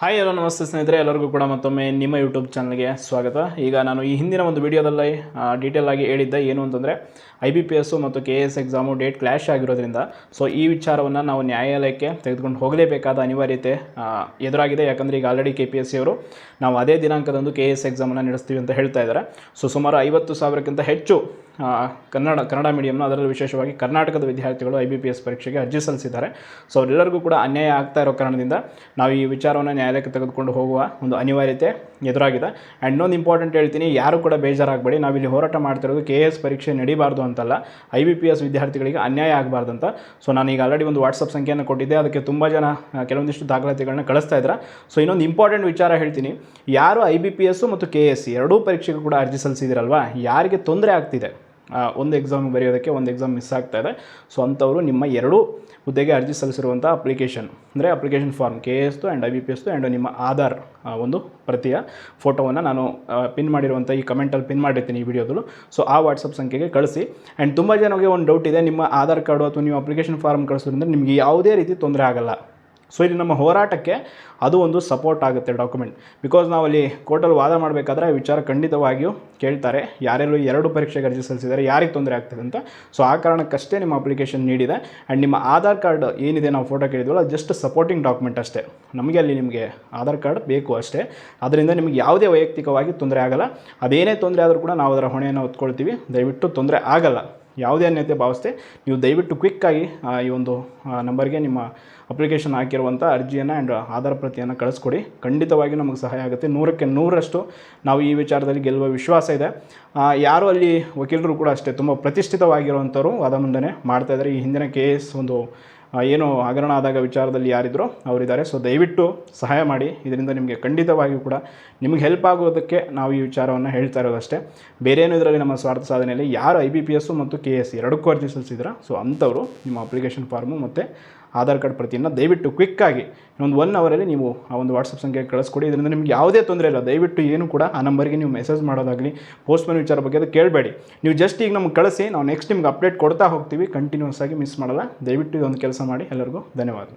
Hi ಎಲ್ಲೋ ನಮಸ್ತೆ ಸ್ನೇಹಿತರೆ. ಎಲ್ಲರಿಗೂ ಕೂಡ ಮತ್ತೊಮ್ಮೆ ನಿಮ್ಮ ಯೂಟ್ಯೂಬ್ ಚಾನಲ್ಗೆ ಸ್ವಾಗತ. ಈಗ ನಾನು ಈ ಹಿಂದಿನ ಒಂದು ವಿಡಿಯೋದಲ್ಲಿ ಡೀಟೇಲ್ ಆಗಿ ಹೇಳಿದ್ದೆ ಏನು ಅಂತಂದರೆ ಐ ಬಿ ಪಿ ಎಸ್ಸು ಮತ್ತು K S exam date clash ಆಗಿರೋದ್ರಿಂದ. ಸೊ ಈ ವಿಚಾರವನ್ನು ನಾವು ನ್ಯಾಯಾಲಯಕ್ಕೆ ತೆಗೆದುಕೊಂಡು ಹೋಗಲೇಬೇಕಾದ ಅನಿವಾರ್ಯತೆ ಎದುರಾಗಿದೆ. ಯಾಕಂದರೆ ಈಗ already K P S C ಅವರು ನಾವು ಅದೇ ದಿನಾಂಕದಂದು ಕೆ ಎಸ್ ಎಕ್ಸಾಮನ್ನು ನಡೆಸ್ತೀವಿ ಅಂತ ಹೇಳ್ತಾ ಇದ್ದಾರೆ. ಸೊ ಸುಮಾರು ಐವತ್ತು ಸಾವಿರಕ್ಕಿಂತ ಹೆಚ್ಚು ಕನ್ನಡ ಕನ್ನಡ ಮೀಡಿಯಮ್ನ ಅದರಲ್ಲಿ ವಿಶೇಷವಾಗಿ ಕರ್ನಾಟಕದ ವಿದ್ಯಾರ್ಥಿಗಳು ಐ ಬಿ ಪಿ ಎಸ್ ಪರೀಕ್ಷೆಗೆ ಅರ್ಜಿ ಸಲ್ಲಿಸಿದ್ದಾರೆ. ಸೊ ಅವರೆಲ್ಲರಿಗೂ ಕೂಡ ಅನ್ಯಾಯ ಆಗ್ತಾ ಇರೋ ಕಾರಣದಿಂದ ನಾವು ಈ ವಿಚಾರವನ್ನು ನ್ಯಾಯಾಲಯಕ್ಕೆ ತೆಗೆದುಕೊಂಡು ಹೋಗುವ ಒಂದು ಅನಿವಾರ್ಯತೆ ಎದುರಾಗಿದೆ. ಆ್ಯಂಡ್ ಇನ್ನೊಂದು ಇಂಪಾರ್ಟೆಂಟ್ ಹೇಳ್ತೀನಿ, ಯಾರು ಕೂಡ ಬೇಜಾರಾಗಬೇಡಿ. ನಾವಿಲ್ಲಿ ಹೋರಾಟ ಮಾಡ್ತಿರೋದು ಕೆ ಎಸ್ ಪರೀಕ್ಷೆ ನಡಿಬಾರ್ದು ಅಂತಲ್ಲ. ಐ ಬಿ ಪಿ ಎಸ್ ವಿದ್ಯಾರ್ಥಿಗಳಿಗೆ ಅನ್ಯಾಯ ಆಗಬಾರ್ದು ಅಂತ. ಸೊ ನಾನು ಈಗ ಆಲ್ರೆಡಿ ಒಂದು ವಾಟ್ಸಪ್ ಸಂಖ್ಯೆಯನ್ನು ಕೊಟ್ಟಿದ್ದೆ. ಅದಕ್ಕೆ ತುಂಬ ಜನ ಕೆಲವೊಂದಿಷ್ಟು ದಾಖಲಾತಿಗಳನ್ನ ಕಳಿಸ್ತಾ ಇದ್ದಾರೆ ಸೊ ಇನ್ನೊಂದು ಇಂಪಾರ್ಟೆಂಟ್ ವಿಚಾರ ಹೇಳ್ತೀನಿ. ಯಾರು ಐ ಬಿ ಪಿ ಎಸ್ಸು ಮತ್ತು ಕೆ ಎಸ್ ಸಿ ಎರಡೂ ಪರೀಕ್ಷೆಗೂ ಕೂಡ ಅರ್ಜಿ ಸಲ್ಲಿಸಿದಿರಲ್ವಾ? ಯಾರಿಗೆ ತೊಂದರೆ ಆಗ್ತಿದೆ? ಒಂದು ಎಕ್ಸಾಮ್ ಬರೆಯೋದಕ್ಕೆ ಒಂದು ಎಕ್ಸಾಮ್ ಮಿಸ್ ಆಗ್ತಾ ಇದೆ. ಸೊ ಅಂಥವರು ನಿಮ್ಮ ಎರಡೂ ಹುದ್ದೆಗೆ ಅರ್ಜಿ ಸಲ್ಲಿಸಿರುವಂಥ ಅಪ್ಲಿಕೇಶನ್ ಅಂದರೆ ಅಪ್ಲಿಕೇಶನ್ ಫಾರ್ಮ್ ಕೆ ಎಸ್ದು ಆ್ಯಂಡ್ ಐ ಬಿ ಪಿ ಎಸ್ದು ಆ್ಯಂಡ್ ನಿಮ್ಮ ಆಧಾರ್ ಒಂದು ಪ್ರತಿಯ ಫೋಟೋವನ್ನು ನಾನು ಪಿನ್ ಮಾಡಿರುವಂಥ ಈ ಕಮೆಂಟಲ್ಲಿ ಪಿನ್ ಮಾಡಿರ್ತೀನಿ ಈ ವಿಡಿಯೋದಲ್ಲೂ. ಸೊ ಆ ವಾಟ್ಸಪ್ ಸಂಖ್ಯೆಗೆ ಕಳಿಸಿ. ಆ್ಯಂಡ್ ತುಂಬ ಜನಕ್ಕೆ ಒಂದು ಡೌಟ್ ಇದೆ, ನಿಮ್ಮ ಆಧಾರ್ ಕಾರ್ಡು ಅಥವಾ ನೀವು ಅಪ್ಲಿಕೇಶನ್ ಫಾರ್ಮ್ ಕಳಿಸೋದ್ರಿಂದ ನಿಮಗೆ ಯಾವುದೇ ರೀತಿ ತೊಂದರೆ ಆಗಲ್ಲ. ಸೊ ಇಲ್ಲಿ ನಮ್ಮ ಹೋರಾಟಕ್ಕೆ ಅದು ಒಂದು ಸಪೋರ್ಟ್ ಆಗುತ್ತೆ ಡಾಕ್ಯುಮೆಂಟ್ ಬಿಕಾಸ್ ನಾವಲ್ಲಿ ಕೋರ್ಟಲ್ಲಿ ವಾದ ಮಾಡಬೇಕಾದ್ರೆ ಆ ವಿಚಾರ ಖಂಡಿತವಾಗಿಯೂ ಕೇಳ್ತಾರೆ. ಯಾರೆಲ್ಲೂ ಎರಡು ಪರೀಕ್ಷೆಗೆ ಅರ್ಜಿ ಸಲ್ಲಿಸಿದ್ದಾರೆ ಯಾರಿಗೆ ತೊಂದರೆ ಆಗ್ತದೆ ಅಂತ. ಸೊ ಆ ಕಾರಣಕ್ಕಷ್ಟೇ ನಿಮ್ಮ ಅಪ್ಲಿಕೇಶನ್ ನೀಡಿದೆ. ಆ್ಯಂಡ್ ನಿಮ್ಮ ಆಧಾರ್ ಕಾರ್ಡ್ ಏನಿದೆ ನಾವು ಫೋಟೋ ಕೇಳಿದ್ವಲ್ಲ ಜಸ್ಟ್ ಸಪೋರ್ಟಿಂಗ್ ಡಾಕ್ಯುಮೆಂಟ್ ಅಷ್ಟೇ. ನಮಗೆ ಅಲ್ಲಿ ನಿಮಗೆ ಆಧಾರ್ ಕಾರ್ಡ್ ಬೇಕು ಅಷ್ಟೇ. ಅದರಿಂದ ನಿಮಗೆ ಯಾವುದೇ ವೈಯಕ್ತಿಕವಾಗಿ ತೊಂದರೆ ಆಗಲ್ಲ. ಅದೇನೇ ತೊಂದರೆ ಆದರೂ ಕೂಡ ನಾವು ಅದರ ಹೊಣೆಯನ್ನು ಹೊತ್ಕೊಳ್ತೀವಿ. ದಯವಿಟ್ಟು ತೊಂದರೆ ಆಗಲ್ಲ. ಯಾವುದೇ ಅನ್ಯತೆ ಭಾವಿಸ್ತೆ ನೀವು ದಯವಿಟ್ಟು ಕ್ವಿಕ್ಕಾಗಿ ಈ ಒಂದು ನಂಬರ್ಗೆ ನಿಮ್ಮ ಅಪ್ಲಿಕೇಶನ್ ಹಾಕಿರುವಂಥ ಅರ್ಜಿಯನ್ನು ಆ್ಯಂಡ್ ಆಧಾರ್ ಪ್ರತಿಯನ್ನು ಕಳಿಸ್ಕೊಡಿ. ಖಂಡಿತವಾಗಿ ನಮಗೆ ಸಹಾಯ ಆಗುತ್ತೆ. ನೂರಕ್ಕೆ ನೂರರಷ್ಟು ನಾವು ಈ ವಿಚಾರದಲ್ಲಿ ಗೆಲ್ಲುವ ವಿಶ್ವಾಸ ಇದೆ. ಯಾರು ಅಲ್ಲಿ ವಕೀಲರು ಕೂಡ ಅಷ್ಟೇ, ತುಂಬ ಪ್ರತಿಷ್ಠಿತವಾಗಿರುವಂಥವ್ರು ವಾದ ಮುಂದನೆ ಮಾಡ್ತಾಯಿದ್ದಾರೆ ಈ ಹಿಂದಿನ ಕೇಸ್ ಒಂದು ಏನು ಹಗರಣ ಆದಾಗ ವಿಚಾರದಲ್ಲಿ ಯಾರಿದ್ರೋ ಅವರಿದ್ದಾರೆ. ಸೊ ದಯವಿಟ್ಟು ಸಹಾಯ ಮಾಡಿ. ಇದರಿಂದ ನಿಮಗೆ ಖಂಡಿತವಾಗಿಯೂ ಕೂಡ ನಿಮಗೆ ಹೆಲ್ಪ್ ಆಗೋದಕ್ಕೆ ನಾವು ಈ ವಿಚಾರವನ್ನು ಹೇಳ್ತಾ ಇರೋದಷ್ಟೇ. ಬೇರೇನು ಇದರಲ್ಲಿ ನಮ್ಮ ಸ್ವಾರ್ಥ ಸಾಧನೆಯಲ್ಲಿ ಯಾರು ಐ ಬಿ ಪಿ ಎಸ್ಸು ಮತ್ತು ಕೆ ಎಸ್ ಎರಡಕ್ಕೂ ಅರ್ಜಿ ಸಲ್ಲಿಸಿದ್ರ ಸೊ ಅಂಥವರು ನಿಮ್ಮ ಅಪ್ಲಿಕೇಶನ್ ಫಾರ್ಮು ಮತ್ತು ಆಧಾರ್ ಕಾರ್ಡ್ ಪ್ರತಿಯನ್ನು ದಯವಿಟ್ಟು ಕ್ವಿಕ್ಕಾಗಿ ಇನ್ನೊಂದು ಒನ್ ಅವರಲ್ಲಿ ನೀವು ಆ ಒಂದು ವಾಟ್ಸಪ್ ಸಂಖ್ಯೆ ಕಳಿಸ್ಕೊಡಿ. ಇದರಿಂದ ನಿಮಗೆ ಯಾವುದೇ ತೊಂದರೆ ಇಲ್ಲ. ದಯವಿಟ್ಟು ಏನು ಕೂಡ ಆ ನಂಬರ್ಗೆ ನೀವು ಮೆಸೇಜ್ ಮಾಡೋದಾಗಲಿ ಪೋಸ್ಟ್ಮನ್ ವಿಚಾರ ಬಗ್ಗೆ ಅದು ಕೇಳಬೇಡಿ. ನೀವು ಜಸ್ಟ್ ಈಗ ನಮ್ಗೆ ಕಳಿಸಿ, ನಾವು ನೆಕ್ಸ್ಟ್ ನಿಮ್ಗೆ ಅಪ್ಡೇಟ್ ಕೊಡ್ತಾ ಹೋಗ್ತೀವಿ. ಕಂಟಿನ್ಯೂಸ್ ಆಗಿ ಮಿಸ್ ಮಾಡಲ್ಲ. ದಯವಿಟ್ಟು ಇದೊಂದು ಕೆಲಸ ಮಾಡಿ. ಎಲ್ಲರಿಗೂ ಧನ್ಯವಾದ.